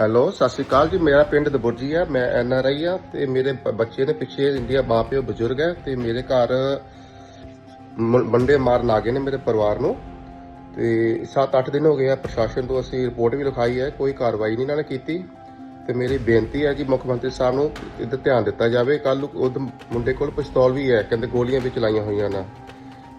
Hello, ਸਤਿ ਸ਼੍ਰੀ ਅਕਾਲ ਜੀ। ਮੇਰਾ ਪਿੰਡ ਦਬੁਰਜੀ ਹੈ ਮੈਂ ਐਨ ਆਰ ਆਈ ਆ ਤੇ ਮੇਰੇ ਬ- ਬੱਚੇ ਨੇ ਪਿੱਛੇ ਇੰਡੀਆ ਮਾਂ ਪਿਓ ਬਜ਼ੁਰਗ ਹੈ ਤੇ ਮੇਰੇ ਘਰ ਮ- ਮੰਡੇ ਮਾਰਨ ਆ ਗਏ ਨੇ ਮੇਰੇ ਪਰਿਵਾਰ ਨੂੰ। ਤੇ 7-8 ਦਿਨ ਹੋ ਗਏ ਆ ਪ੍ਰਸ਼ਾਸਨ ਤੋਂ ਅਸੀਂ ਰਿਪੋਰਟ ਵੀ ਲਿਖਾਈ ਹੈ, ਕੋਈ ਕਾਰਵਾਈ ਨਹੀਂ ਇਹਨਾਂ ਨੇ ਕੀਤੀ। ਤੇ ਮੇਰੀ ਬੇਨਤੀ ਹੈ ਕਿ ਮੁੱਖ ਮੰਤਰੀ ਸਾਹਿਬ ਨੂੰ ਇਹਦਾ ਧਿਆਨ ਦਿੱਤਾ ਜਾਵੇ। ਕੱਲ ਉਹ ਮੁੰਡੇ ਕੋਲ ਪਿਸਤੌਲ ਵੀ ਹੈ, ਕਹਿੰਦੇ ਗੋਲੀਆਂ ਵੀ ਚਲਾਈਆਂ ਹੋਈਆਂ ਨਾ।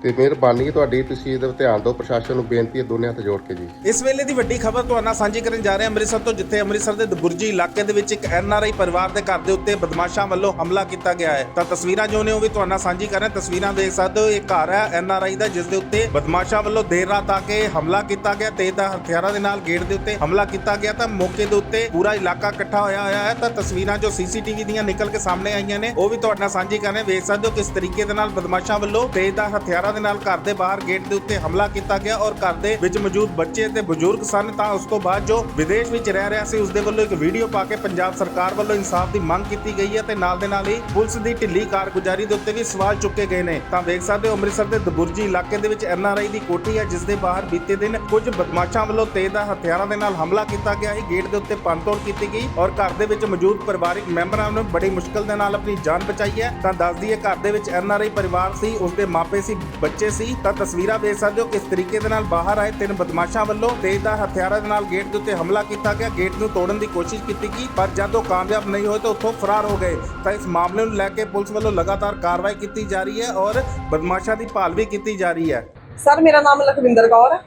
ਤੇ ਮਿਹਰਬਾਨੀ ਤੁਹਾਡੀ। ਤੁਸੀਂ ਇਹਦਾ ਧਿਆਨ ਦਿਓ। ਪ੍ਰਸ਼ਾਸਨ ਨੂੰ ਬੇਨਤੀ ਹੈ ਦੋਨੇ ਹੱਥ ਜੋੜ ਕੇ ਜੀ। ਇਸ ਵੇਲੇ ਦੀ ਵੱਡੀ ਖਬਰ ਤੁਹਾਨੂੰ ਨਾਲ ਸਾਂਝੀ ਕਰਨ ਜਾ ਰਹੇ ਹਾਂ। ਅੰਮ੍ਰਿਤਸਰ ਤੋਂ ਜਿੱਥੇ ਅੰਮ੍ਰਿਤਸਰ ਦੇ ਦਬੁਰਜੀ ਇਲਾਕੇ ਦੇ ਵਿੱਚ ਇੱਕ ਐਨਆਰਆਈ ਪਰਿਵਾਰ ਦੇ ਘਰ ਦੇ ਉੱਤੇ ਬਦਮਾਸ਼ਾਂ ਵੱਲੋਂ ਹਮਲਾ ਕੀਤਾ ਗਿਆ ਹੈ। ਤਾਂ ਤਸਵੀਰਾਂ ਜੋ ਨੇ ਉਹ ਵੀ ਤੁਹਾਨੂੰ ਨਾਲ ਸਾਂਝੀ ਕਰ ਰਹੇ ਹਾਂ। ਤਸਵੀਰਾਂ ਦੇਖ ਸਕਦੇ ਹੋ, ਇਹ ਘਰ ਹੈ ਐਨਆਰਆਈ ਦਾ, ਜਿਸ ਦੇ ਉੱਤੇ ਬਦਮਾਸ਼ਾਂ ਵੱਲੋਂ ਦੇਰ ਰਾਤ ਆ ਕੇ ਹਮਲਾ ਕੀਤਾ ਗਿਆ ਤੇਜ਼ ਦਾ ਹਥਿਆਰਾਂ ਦੇ ਨਾਲ ਗੇਟ ਦੇ ਉੱਤੇ ਹਮਲਾ ਕੀਤਾ ਗਿਆ। ਤਾਂ ਮੌਕੇ ਦੇ ਉੱਤੇ ਪੂਰਾ ਇਲਾਕਾ ਇਕੱਠਾ ਹੋਇਆ ਹੋਇਆ ਹੈ। ਤਾਂ ਤਸਵੀਰਾਂ ਜੋ ਸੀਸੀਟੀਵੀ ਦੀਆਂ ਨਿਕਲ ਕੇ ਸਾਹਮਣੇ ਆਈਆਂ ਨੇ, ਉਹ ਵੀ ਤੁਹਾਡੇ ਨਾਲ ਸਾਂਝੀ ਕਰ ਰਹੇ ਵੇਖ ਸਕਦੇ ਹੋ ਕਿਸ ਤਰੀਕੇ ਦੇ ਨਾਲ ਬਦਮਾਸ਼ਾਂ ਵੱਲੋਂ ਤੇਜ਼ ਦਾ ਹਥਿਆਰਾਂ ਦੇ ਨਾਲ ਘਰ ਦੇ ਬਾਹਰ ਗੇਟ ਦੇ ਉੱਤੇ ਹਮਲਾ ਕੀਤਾ ਗਿਆ ਔਰ ਘਰ ਦੇ ਵਿੱਚ ਮੌਜੂਦ ਬੱਚੇ ਤੇ ਬਜ਼ੁਰਗ ਸਨ, ਤਾਂ ਉਸ ਤੋਂ ਬਾਅਦ ਜੋ ਵਿਦੇਸ਼ ਵਿੱਚ ਰਹਿ ਰਿਹਾ ਸੀ ਉਸ ਦੇ ਵੱਲੋਂ ਇੱਕ ਵੀਡੀਓ ਪਾ ਕੇ ਪੰਜਾਬ ਸਰਕਾਰ ਵੱਲੋਂ ਇਨਸਾਫ ਦੀ ਮੰਗ ਕੀਤੀ ਗਈ ਹੈ ਤੇ ਨਾਲ ਦੇ ਨਾਲ ਹੀ ਪੁਲਿਸ ਦੀ ਢਿੱਲੀ ਕਾਰਗੁਜ਼ਾਰੀ ਦੇ ਉੱਤੇ ਵੀ ਸਵਾਲ ਚੁੱਕੇ ਗਏ ਨੇ। ਤਾਂ ਵੇਖ ਸਕਦੇ ਹੋ, ਅੰਮ੍ਰਿਤਸਰ ਦੇ ਦਬੁਰਜੀ ਇਲਾਕੇ ਦੇ ਵਿੱਚ ਐਨਆਰਆਈ ਦੀ ਕੋਠੀ ਹੈ, ਜਿਸ ਦੇ ਬਾਹਰ ਬੀਤੇ ਦਿਨ ਕੁਝ ਬਦਮਾਸ਼ਾਂ ਵੱਲੋਂ ਤੇਜ਼ ਦਾ ਹਥਿਆਰਾਂ ਦੇ ਨਾਲ ਹਮਲਾ ਕੀਤਾ ਗਿਆ ਸੀ। ਗੇਟ ਦੇ ਉੱਤੇ ਪੰਤੋੜ ਕੀਤੀ ਗਈ ਔਰ ਘਰ ਦੇ ਵਿੱਚ ਮੌਜੂਦ ਪਰਿਵਾਰਿਕ ਮੈਂਬਰਾਂ ਨੇ ਬੜੀ ਮੁਸ਼ਕਲ ਦੇ ਨਾਲ ਆਪਣੀ ਜਾਨ ਬਚਾਈ ਹੈ। ਤਾਂ ਦੱਸਦੀ ਹੈ ਘਰ ਦੇ ਵਿੱਚ ਐਨਆਰਆਈ ਪਰਿਵਾਰ ਸੀ ਉਸ ਦੇ ਮਾਪੇ ਸੀ ਬੱਚੇ ਸੀ, ਤਾਂ ਤਸਵੀਰਾਂ ਦੇਖ ਸਕਦੇ ਹੋ ਕਿਸ ਤਰੀਕੇ ਦੇ ਨਾਲ ਬਾਹਰ ਆਏ ਤਿੰਨ ਬਦਮਾਸ਼ਾਂ ਵੱਲੋਂ। ਤੇਜ਼ ਹਥਿਆਰਾਂ ਦੇ ਨਾਲ ਗੇਟ ਦੇ ਉੱਤੇ ਹਮਲਾ ਕੀਤਾ ਗਿਆ। ਗੇਟ ਨੂੰ ਤੋੜਨ ਦੀ ਕੋਸ਼ਿਸ਼ ਕੀਤੀ ਗਈ, ਪਰ ਜਦ ਉਹ ਕਾਮਯਾਬ ਨਹੀਂ ਹੋਏ ਤਾਂ ਉੱਥੋਂ ਫਰਾਰ ਹੋ ਗਏ। ਤਾਂ ਇਸ ਮਾਮਲੇ ਨੂੰ ਲੈ ਕੇ ਪੁਲਿਸ ਵੱਲੋਂ ਲਗਾਤਾਰ ਕਾਰਵਾਈ ਕੀਤੀ ਜਾ ਰਹੀ ਹੈ ਔਰ ਬਦਮਾਸ਼ਾਂ ਦੀ ਭਾਲ ਵੀ ਕੀਤੀ ਜਾ ਰਹੀ ਹੈ। ਸਰ, ਮੇਰਾ ਨਾਮ ਲਖਵਿੰਦਰ ਕੌਰ ਹੈ।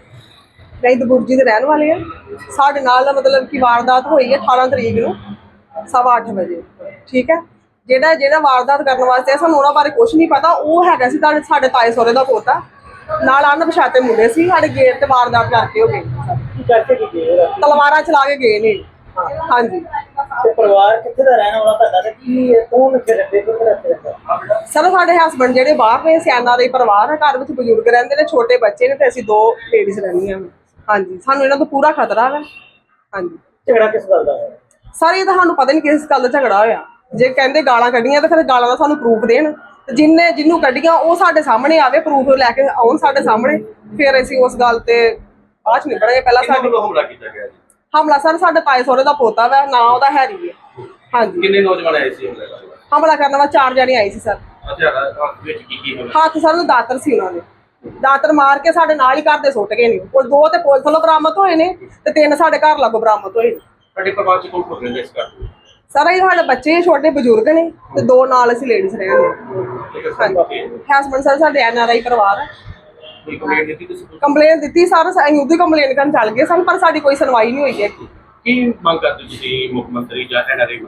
ਮੈਂ ਦਬੁਰਜੀ ਦੇ ਰਹਿਣ ਵਾਲੀ ਹਾਂ। ਸਾਡੇ ਨਾਲ ਮਤਲਬ ਕਿ ਵਾਰਦਾਤ ਹੋਈ ਹੈ 18 ਤਰੀਕ ਨੂੰ, ਸਵਾ ਅੱਠ ਵਜੇ। ਠੀਕ ਹੈ? ਜਿਹੜਾ ਜਿਹੜਾ ਵਾਰਦਾਤ ਕਰਨ ਵਾਸਤੇ ਸਾਨੂੰ ਉਹਨਾਂ ਬਾਰੇ ਕੁਝ ਨਹੀਂ ਪਤਾ। ਉਹ ਹੈਗਾ ਸੀ ਤੁਹਾਡੇ ਸਾਡੇ ਤਾਏ ਸਹੁਰੇ ਦਾ ਪੋਤਾ। ਨਾਲ ਅਣਪਛਾਤੇ ਮੁੰਡੇ ਸੀ ਸਾਡੇ ਗੇਟ ਤੇ ਵਾਰਦਾਤ ਕਰਕੇ ਹੋ ਗਏ ਕੀ ਕਰਕੇ ਕੀ ਗਏ ਉਹਦਾ? ਤਲਵਾਰਾਂ ਚਲਾ ਕੇ ਗਏ ਨੇ। ਹਾਂਜੀ। ਤੇ ਪਰਿਵਾਰ ਕਿੱਥੇ ਦਾ ਰਹਿਣ ਵਾਲਾ ਤੁਹਾਡਾ ਤੇ ਕੀ? ਕੌਣ ਇੱਥੇ ਰਹਿੰਦੇ ਕਿੱਥੇ ਰਹਿੰਦੇ? ਸਰ ਸਾਡੇ ਹਸਬੰਡ ਜਿਹੜੇ ਬਾਹਰ ਨੇ ਸਿਆਣਾ ਦੇ ਪਰਿਵਾਰ ਹੈ ਘਰ ਵਿੱਚ ਬਜ਼ੁਰਗ ਰਹਿੰਦੇ ਨੇ ਛੋਟੇ ਬੱਚੇ ਨੇ ਤੇ ਅਸੀਂ ਦੋ ਲੇਡੀਜ਼ ਰਹਿੰਦੀਆਂ ਹਾਂ ਹਾਂਜੀ। ਸਾਨੂੰ ਇਹਨਾਂ ਤੋਂ ਪੂਰਾ ਖਤਰਾ ਹੈ ਹਾਂਜੀ। ਝਗੜਾ ਕਿਸ ਗੱਲ ਦਾ ਹੈ ਸਰ ਇਹ ਤਾਂ ਸਾਨੂੰ ਪਤਾ ਨਹੀਂ ਕਿਸ ਗੱਲ ਦਾ ਝਗੜਾ ਹੋਇਆ। ਜੇ ਕਹਿੰਦੇ ਗਾਲਾਂ ਕੱਢੀਆਂ ਤਾਂ ਫਿਰ ਗਾਲਾਂ ਦਾ ਸਾਨੂੰ ਪ੍ਰੂਫ ਦੇਣ। ਜਿੰਨੇ ਜਿਹਨੂੰ ਕੱਢੀਆਂ ਉਹ ਸਾਡੇ ਸਾਹਮਣੇ ਆਵੇ ਪ੍ਰੂਫ ਲੈ ਕੇ ਆਉਣ ਸਾਡੇ ਸਾਹਮਣੇ। ਫਿਰ ਅਸੀਂ ਉਸ ਗੱਲ ਤੇ ਬਾਅਦ ਚ ਨਿਕਲਾਂਗੇ। ਪਹਿਲਾਂ ਸਾਡੀ ਹਮਲਾ ਕੀਤਾ ਗਿਆ ਜੀ? ਹਮਲਾ ਸਰ ਸਾਡੇ ਤਾਏ ਸਹੁਰੇ ਦਾ ਪੋਤਾ ਵਾ ਨਾ ਉਹਦਾ ਹੈਰੀ ਹੈ ਹਾਂਜੀ। ਕਿੰਨੇ ਨੌਜਵਾਨ ਆਏ ਸੀ ਹਮਲੇ ਕਰਨ ਹਮਲਾ ਕਰਨ ਵਾਸਤੇ ਚਾਰ ਜਣੇ ਆਏ ਸੀ ਸਰ। ਹਥਿਆਰਾਂ ਹੱਥ ਵਿੱਚ ਕੀ ਕੀ ਹਮਲਾ ਹੱਥ ਸਰ ਨੂੰ ਦਾਤਰ ਸੀ ਉਹਨਾਂ ਦੇ। ਦਾਤਰ ਮਾਰ ਕੇ ਸਾਡੇ ਨਾਲ ਹੀ ਘਰ ਦੇ ਸੁੱਟ ਗਏ ਨੇ। ਉਹ ਦੋ ਤੇ ਪੁਲਿਸ ਵੱਲੋਂ ਬਰਾਮਦ ਹੋਏ ਨੇ ਤੇ ਤਿੰਨ ਸਾਡੇ ਘਰ ਲਾਗੋਂ ਬਰਾਮਦ ਹੋਏ ਨੇ। ਸਾਡੇ ਪਰਿਵਾਰ ਚ ਕੌਣ ਕੌਣ ਰਹਿੰਦੇ ਇਸ ਘਰ ਵਿੱਚ? ਸਰ ਇਹ ਸਾਡੇ ਬੱਚੇ ਛੋਟੇ ਬਜ਼ੁਰਗ ਨੇ ਤੇ ਦੋ ਨਾਲ ਅਸੀਂ ਲੇਡੀਜ਼ ਰਹਿੰਦੇ ਹਾਂਜੀ। ਹਸਬੰਡ ਸਰ ਸਾਡੇ ਐਨ ਆਰ ਆਈ ਪਰਿਵਾਰ। ਹੈ ਕੰਪਲੇਨ ਦਿੱਤੀ ਸਰ ਅਸੀਂ ਉਹਦੀ ਕੰਪਲੇਨ ਕਰਨ ਚੱਲ ਗਏ ਸਨ ਪਰ ਸਾਡੀ ਕੋਈ ਸੁਣਵਾਈ ਨਹੀਂ ਹੋਈ ਹੈ ਕੀ ਮੰਗ ਕਰਦੇ ਤੁਸੀਂ ਮੁੱਖ ਮੰਤਰੀ ਜਾਂ ਮੰਤਰੀ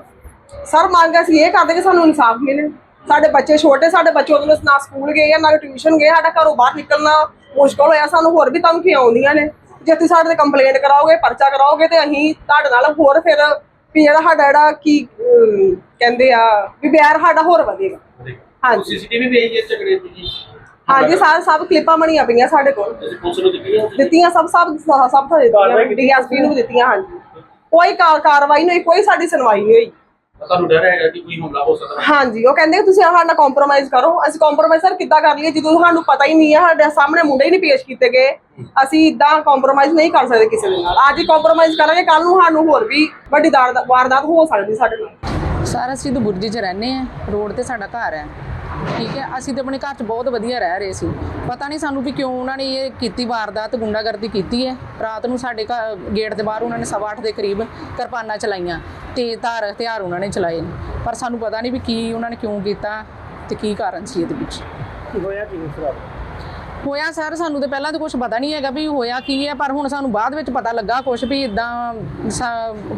ਸਰ ਮੰਗ ਅਸੀਂ ਇਹ ਕਰਦੇ ਕਿ ਸਾਨੂੰ ਇਨਸਾਫ ਮਿਲੇ। ਸਾਡੇ ਬੱਚੇ ਛੋਟੇ ਸਾਡੇ ਬੱਚੇ ਉਹਦੇ ਨਾਲ ਨਾ ਸਕੂਲ ਗਏ ਆ ਨਾ ਟਿਊਸ਼ਨ ਗਏ ਸਾਡਾ ਘਰੋਂ ਬਾਹਰ ਨਿਕਲਣਾ ਮੁਸ਼ਕਲ ਹੋਇਆ ਸਾਨੂੰ ਹੋਰ ਵੀ ਧਮਕੀਆਂ ਆਉਂਦੀਆਂ ਨੇ? ਜੇ ਤੁਸੀਂ ਸਾਡੇ ਤੇ ਕੰਪਲੇਂਟ ਕਰਾਓਗੇ ਪਰਚਾ ਕਰਾਓਗੇ ਤੇ ਅਸੀਂ ਤੁਹਾਡੇ ਨਾਲ ਹੋਰ ਫਿਰ ਵੀ ਜਿਹੜਾ ਸਾਡਾ ਜਿਹੜਾ ਕੀ ਅਮ, ਕਹਿੰਦੇ ਆ ਵੀ ਬਿਆਰ ਸਾਡਾ ਹੋਰ ਵਧੇਗਾ। ਹਾਂਜੀ। ਸੀਸੀਟੀਵੀ ਵੀ ਹੈ ਝਗੜੇ ਦੀ ਜੀ। ਹਾਂਜੀ ਸਾਰੇ ਸਭ ਕਲਿੱਪਾਂ ਬਣੀਆਂ ਪਈਆਂ ਸਾਡੇ ਕੋਲ। ਤੁਸੀਂ ਪੁਲਿਸ ਨੂੰ ਦਿੱਤੀ ਹੈ ਦਿੱਤੀਆਂ ਸਭ ਸਭ ਸਭ ਸਭ ਤਾਂ ਦਿੱਤੀਆਂ। ਡੀਐਸਪੀ ਨੂੰ ਵੀ ਦਿੱਤੀਆਂ ਹਾਂਜੀ। ਕੋਈ ਕਾ- ਕਾਰਵਾਈ ਨਹੀਂ ਹੋਈ ਕੋਈ ਸਾਡੀ ਸੁਣਵਾਈ ਨਹੀਂ ਹੋਈ। ਤੁਹਾਨੂੰ ਡਰ ਹੈਗਾ ਕਿ ਕੋਈ ਹਮਲਾ ਹੋ ਸਕਦਾ? ਹੈ ਹਾਂਜੀ ਉਹ ਕਹਿੰਦੇ ਕਿ ਤੁਸੀਂ ਸਾਡੇ ਨਾਲ ਕੰਪਰੋਮਾਈਜ਼ ਕਰੋ। ਅਸੀਂ ਕੰਪਰੋਮਾਈਜ਼ ਸਰ ਕਿੱਦਾਂ ਕਰ ਲਈਏ? ਜਦੋਂ ਸਾਨੂੰ ਪਤਾ ਹੀ ਨਹੀਂ ਹੈ ਸਾਡੇ ਸਾਹਮਣੇ ਮੁੰਡੇ ਹੀ ਨਹੀਂ ਪੇਸ਼ ਕੀਤੇ ਗਏ। ਅਸੀਂ ਇਦਾਂ ਕੰਪਰੋਮਾਈਜ਼ ਨਹੀਂ ਕਰ ਸਕਦੇ ਕਿਸੇ ਦੇ ਨਾਲ। ਅੱਜ ਹੀ ਕੰਪਰੋਮਾਈਜ਼ ਕਰਾਂਗੇ ਕੱਲ ਨੂੰ ਸਾਨੂੰ ਹੋਰ ਵੀ ਵੱਡੀ ਵਾਰਦਾਤ ਹੋ ਸਕਦੀ ਸਾਡੇ ਨਾਲ। ਸਰ ਅਸੀਂ ਤਾਂ ਬੁਰਜੀ 'ਚ ਰਹਿੰਦੇ ਆ ਰੋਡ ਤੇ ਸਾਡਾ ਘਰ ਹੈ। ਠੀਕ ਹੈ ਅਸੀਂ ਤਾਂ ਆਪਣੇ ਘਰ 'ਚ ਬਹੁਤ ਵਧੀਆ ਰਹਿ ਰਹੇ ਸੀ। ਪਤਾ ਨਹੀਂ ਸਾਨੂੰ ਵੀ ਕਿਉਂ ਉਹਨਾਂ ਨੇ ਇਹ ਕੀਤੀ ਵਾਰਦਾਤ ਗੁੰਡਾਗਰਦੀ ਕੀਤੀ ਹੈ। ਰਾਤ ਨੂੰ ਸਾਡੇ ਘਰ ਗੇਟ ਦੇ ਬਾਹਰ ਉਹਨਾਂ ਨੇ ਸਵਾ ਅੱਠ ਦੇ ਕਰੀਬ ਕਿਰਪਾਨਾਂ ਚਲਾਈਆਂ ਤੇ ਧਾਰ ਹਥਿਆਰ ਉਹਨਾਂ ਨੇ ਚਲਾਏ ਪਰ ਸਾਨੂੰ ਪਤਾ ਨਹੀਂ ਵੀ ਕੀ ਉਹਨਾਂ ਨੇ ਕਿਉਂ ਕੀਤਾ ਤੇ ਕੀ ਕਾਰਨ ਸੀ ਇਹਦੇ ਵਿੱਚ। ਕੀ ਹੋਇਆ ਕੀ ਉਸ ਰਾਤ? ਹੋਇਆ ਸਰ, ਸਾਨੂੰ ਤੇ ਪਹਿਲਾਂ ਤਾਂ ਕੁਝ ਪਤਾ ਨਹੀਂ ਹੈਗਾ ਵੀ ਹੋਇਆ ਕੀ ਹੈ, ਪਰ ਹੁਣ ਸਾਨੂੰ ਬਾਅਦ ਵਿੱਚ ਪਤਾ ਲੱਗਾ ਕੁਝ ਵੀ ਇਦਾਂ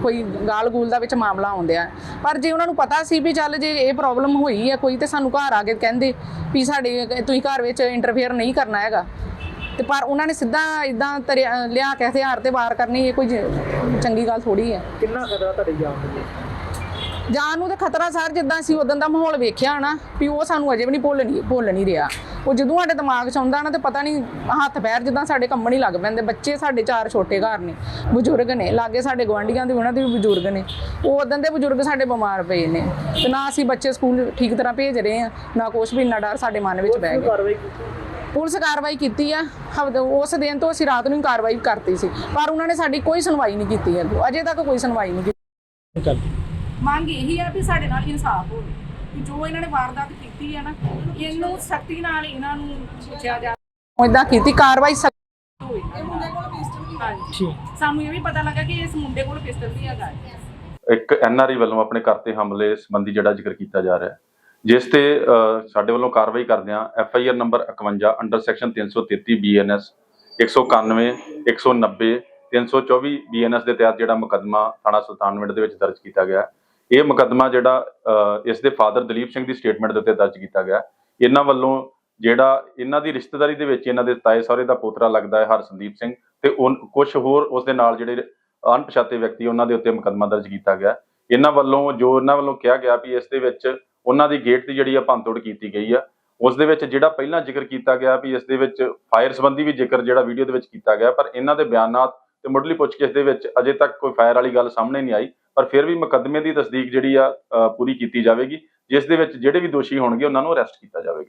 ਕੋਈ ਗਾਲ ਗੂਲ ਦਾ ਵਿੱਚ ਮਾਮਲਾ ਆਉਂਦਿਆ। ਪਰ ਜੇ ਉਹਨਾਂ ਨੂੰ ਪਤਾ ਸੀ ਵੀ ਚੱਲ ਜੇ ਇਹ ਪ੍ਰੋਬਲਮ ਹੋਈ ਹੈ, ਕੋਈ ਤੇ ਸਾਨੂੰ ਘਰ ਆ ਕੇ ਕਹਿੰਦੇ ਵੀ ਸਾਡੇ ਤੁਸੀਂ ਘਰ ਵਿੱਚ ਇੰਟਰਫੇਅਰ ਨਹੀਂ ਕਰਨਾ ਹੈਗਾ। ਤੇ ਪਰ ਉਹਨਾਂ ਨੇ ਸਿੱਧਾ ਇਦਾਂ ਲਿਆ ਕੇ ਹਥਿਆਰ ਤੇ ਵਾਰ ਕਰਨੀ, ਇਹ ਕੋਈ ਚੰਗੀ ਗੱਲ ਥੋੜੀ ਹੈ। ਕਿੰਨਾ ਖਤਰਾ ਤੁਹਾਡੀ ਜਾਨ ਨੂੰ ਜਾਨ ਨੂੰ ਤਾਂ ਖਤਰਾ ਸਰ ਜਿੱਦਾਂ ਅਸੀਂ ਉਦੋਂ ਦਾ ਮਾਹੌਲ ਵੇਖਿਆ ਨਾ ਵੀ ਉਹ ਸਾਨੂੰ ਅਜੇ ਵੀ ਨਹੀਂ ਭੁੱਲ ਨਹੀਂ ਭੁੱਲ ਨਹੀਂ ਰਿਹਾ। ਉਹ ਜਦੋਂ ਸਾਡੇ ਦਿਮਾਗ 'ਚ ਆਉਂਦਾ ਨਾ ਤੇ ਪਤਾ ਨਹੀਂ ਹੱਥ ਪੈਰ ਜਿੱਦਾਂ ਸਾਡੇ ਕੰਮਣ ਹੀ ਲੱਗ ਪੈਂਦੇ, ਬੱਚੇ ਸਾਡੇ ਚਾਰ ਛੋਟੇ ਘਰ ਨੇ, ਬਜ਼ੁਰਗ ਨੇ, ਲਾਗੇ ਸਾਡੇ ਗਵਾਂਢੀਆਂ ਦੇ ਉਹਨਾਂ ਦੇ ਵੀ ਬਜ਼ੁਰਗ ਨੇ, ਉਹ ਉਦੋਂ ਦੇ ਬਜ਼ੁਰਗ ਸਾਡੇ ਬਿਮਾਰ ਪਏ ਨੇ, ਤੇ ਨਾ ਅਸੀਂ ਬੱਚੇ ਸਕੂਲ ਠੀਕ ਤਰ੍ਹਾਂ ਭੇਜ ਰਹੇ ਆ ਨਾ ਕੁਛ ਵੀ ਇੰਨਾ ਡਰ ਸਾਡੇ ਮਨ ਵਿੱਚ ਬਹਿ ਗਿਆ। ਪੁਲਿਸ ਕਾਰਵਾਈ ਕੀਤੀ ਆ ਉਸ ਦਿਨ ਤੋਂ ਅਸੀਂ ਰਾਤ ਨੂੰ ਕਾਰਵਾਈ ਕਰਤੀ ਸੀ, ਪਰ ਉਹਨਾਂ ਨੇ ਸਾਡੀ ਕੋਈ ਸੁਣਵਾਈ ਨਹੀਂ ਕੀਤੀ ਹੈ ਅਜੇ ਤੱਕ ਕੋਈ ਸੁਣਵਾਈ ਨਹੀਂ ਕੀਤੀ। ਮੰਗ ਇਹੀ ਆ ਵੀ ਸਾਡੇ ਨਾਲ ਇਨਸਾਫ ਹੋਵੇ ਕਿ ਜੋ ਇਹਨਾਂ ਨੇ ਵਾਰਦਾਤ ਕੀਤੀ ਹੈ ਨਾ ਇਹਨੂੰ ਸਖਤੀ ਨਾਲ ਇਹਨਾਂ ਨੂੰ ਪੁੱਛਿਆ ਜਾ ਇਦਾਂ ਕੀਤੀ ਕਾਰਵਾਈ ਸਖਤ ਹੋਵੇ। ਹਾਂਜੀ। ਸਾਨੂੰ ਇਹ ਵੀ ਪਤਾ ਲੱਗਾ ਕਿ ਇਸ ਮੁੰਡੇ ਕੋਲ ਪਿਸਤਲ ਵੀ ਹੈਗਾ। ਹੈ ਇੱਕ ਐਨਆਰਆਈ ਵੱਲੋਂ ਆਪਣੇ ਘਰ ਤੇ ਹਮਲੇ ਸੰਬੰਧੀ ਜਿਹੜਾ ਜ਼ਿਕਰ ਕੀਤਾ ਜਾ ਰਿਹਾ ਹੈ ਜਿਸ ਤੇ ਅ, ਸਾਡੇ ਵੱਲੋਂ ਕਾਰਵਾਈ ਕਰਦਿਆਂ FIR number 51 under section 333 BNS 191 190 324 BNS ਦੇ ਤਹਿਤ ਜਿਹੜਾ ਮੁਕੱਦਮਾ ਥਾਣਾ ਸੁਲਤਾਨਵਿੰਡ ਦੇ ਵਿੱਚ ਦਰਜ ਕੀਤਾ ਗਿਆ ਹੈ। ਇਹ ਮੁਕੱਦਮਾ ਜਿਹੜਾ ਇਸ ਦੇ ਫਾਦਰ ਦਲੀਪ ਸਿੰਘ ਦੀ ਸਟੇਟਮੈਂਟ ਦੇ ਉੱਤੇ ਦਰਜ ਕੀਤਾ ਗਿਆ। ਇਹਨਾਂ ਵੱਲੋਂ ਜਿਹੜਾ ਇਹਨਾਂ ਦੀ ਰਿਸ਼ਤੇਦਾਰੀ ਦੇ ਵਿੱਚ ਇਹਨਾਂ ਦੇ ਤਾਏ ਸਹੁਰੇ ਦਾ ਪੋਤਰਾ ਲੱਗਦਾ ਹੈ ਹਰਸੰਦੀਪ ਸਿੰਘ ਤੇ ਕੁਝ ਹੋਰ ਉਸ ਦੇ ਨਾਲ ਜਿਹੜੇ ਅਣਪਛਾਤੇ ਵਿਅਕਤੀ ਉਹਨਾਂ ਦੇ ਉੱਤੇ ਮੁਕੱਦਮਾ ਦਰਜ ਕੀਤਾ ਗਿਆ। ਇਹਨਾਂ ਵੱਲੋਂ ਜੋ ਇਹਨਾਂ ਵੱਲੋਂ ਕਿਹਾ ਗਿਆ ਵੀ ਇਸ ਦੇ ਵਿੱਚ ਉਹਨਾਂ ਦੀ ਗੇਟ ਦੀ ਜਿਹੜੀ ਆ ਭੰਨਤੋੜ ਕੀਤੀ ਗਈ ਆ। ਉਸ ਦੇ ਵਿੱਚ ਜਿਹੜਾ ਪਹਿਲਾਂ ਜ਼ਿਕਰ ਕੀਤਾ ਗਿਆ ਵੀ ਇਸ ਦੇ ਵਿੱਚ ਫਾਇਰ ਸੰਬੰਧੀ ਵੀ ਜ਼ਿਕਰ ਜਿਹੜਾ ਵੀਡੀਓ ਦੇ ਵਿੱਚ ਕੀਤਾ ਗਿਆ, ਪਰ ਇਹਨਾਂ ਦੇ ਬਿਆਨਾਂ ਤੇ ਮੁੱਢਲੀ ਪੁੱਛਗਿੱਛ ਦੇ ਵਿੱਚ ਅਜੇ ਤੱਕ ਕੋਈ ਫਾਇਰ ਵਾਲੀ ਗੱਲ ਸਾਹਮਣੇ ਨਹੀਂ ਆਈ। ਪਰ ਫਿਰ ਵੀ ਮੁਕੱਦਮੇ ਦੀ ਤਸਦੀਕ ਜਿਹੜੀ ਆ ਪੂਰੀ ਕੀਤੀ ਜਾਵੇਗੀ, ਜਿਸ ਦੇ ਵਿੱਚ ਜਿਹੜੇ ਵੀ ਦੋਸ਼ੀ ਹੋਣਗੇ, ਉਹਨਾਂ ਨੂੰ ਅਰੈਸਟ ਕੀਤਾ ਜਾਵੇਗਾ।